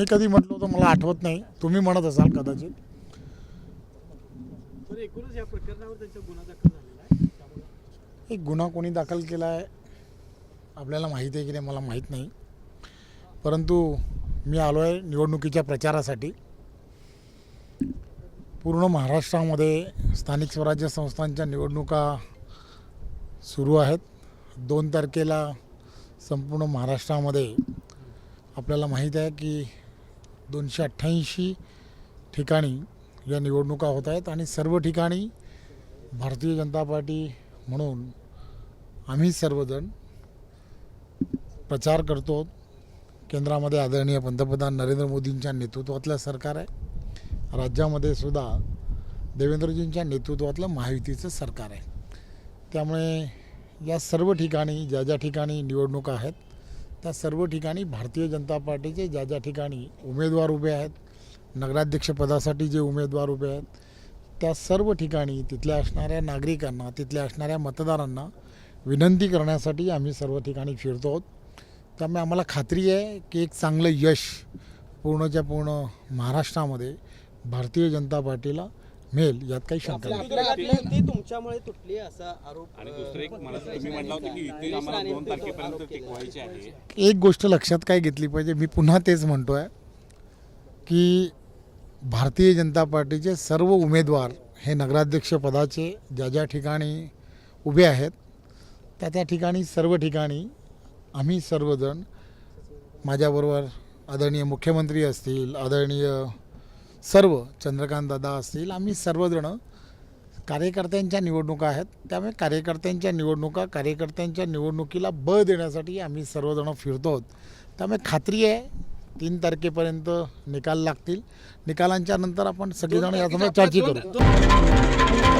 मी कधी म्हटलो तर मला आठवत नाही. तुम्ही म्हणत असाल कदाचित. पण एकूणच या प्रकरणावर त्यांचा गुन्हा दाखल झालेला आहे. त्यामुळे एक गुन्हा कोणी दाखल केला आहे आपल्याला माहिती आहे की नाही मला माहीत नाही. परंतु मी आलो आहे निवडणुकीच्या प्रचारासाठी. पूर्ण महाराष्ट्रामध्ये स्थानिक स्वराज्य संस्थांच्या निवडणुका सुरू आहेत. दोन तारखेला संपूर्ण महाराष्ट्रामध्ये आपल्याला माहीत आहे की दोनशे अठ्ठ्याऐंशी ठिकाणी या निवडणुका होत आहेत आणि सर्व ठिकाणी भारतीय जनता पार्टी म्हणून आम्ही सर्वजण प्रचार करतो. केंद्रामध्ये आदरणीय पंतप्रधान नरेंद्र मोदींच्या नेतृत्वातलं सरकार आहे. राज्यामध्ये सुद्धा देवेंद्रजींच्या नेतृत्वातलं महायुतीचं सरकार आहे. त्यामुळे या सर्व ठिकाणी ज्या ज्या ठिकाणी निवडणुका आहेत त्या सर्व ठिकाणी भारतीय जनता पार्टीचे ज्या ज्या ठिकाणी उमेदवार उभे आहेत नगराध्यक्षपदासाठी जे उमेदवार उभे आहेत त्या सर्व ठिकाणी तिथल्या असणाऱ्या नागरिकांना तिथल्या असणाऱ्या मतदारांना विनंती करण्यासाठी आम्ही सर्व ठिकाणी फिरतो आहोत. त्यामुळे आम्हाला खात्री आहे की एक चांगलं यश पूर्णच्या पूर्ण महाराष्ट्रामध्ये भारतीय जनता पार्टीला मिळेल यात काही शंका नाही. तुमच्यामुळे तुटली असा आरोप आणि दुसरं एक मला तुम्ही म्हटलं होतं की इथे आम्हाला दोन तारखेपर्यंत टिकवायचे आहे. एक गोष्ट लक्षात काय घेतली पाहिजे मी पुन्हा तेच म्हणतो आहे की भारतीय जनता पार्टीचे सर्व उमेदवार हे नगराध्यक्ष पदाचे ज्या ज्या ठिकाणी उभे आहेत त्या त्या ठिकाणी सर्व ठिकाणी आम्ही सर्वजण माझ्याबरोबर आदरणीय मुख्यमंत्री असतील आदरणीय सर्व चंद्रकांत दादा असतील आम्ही सर्वजण कार्यकर्त्यांच्या निवडणुका आहेत. त्यामुळे कार्यकर्त्यांच्या निवडणुका कार्यकर्त्यांच्या निवडणुकीला बळ देण्यासाठी आम्ही सर्वजण फिरतो आहोत. त्यामुळे खात्री आहे तीन तारखेपर्यंत निकाल लागतील. निकालांच्या नंतर आपण सगळेजण यासमोर चर्चा करू.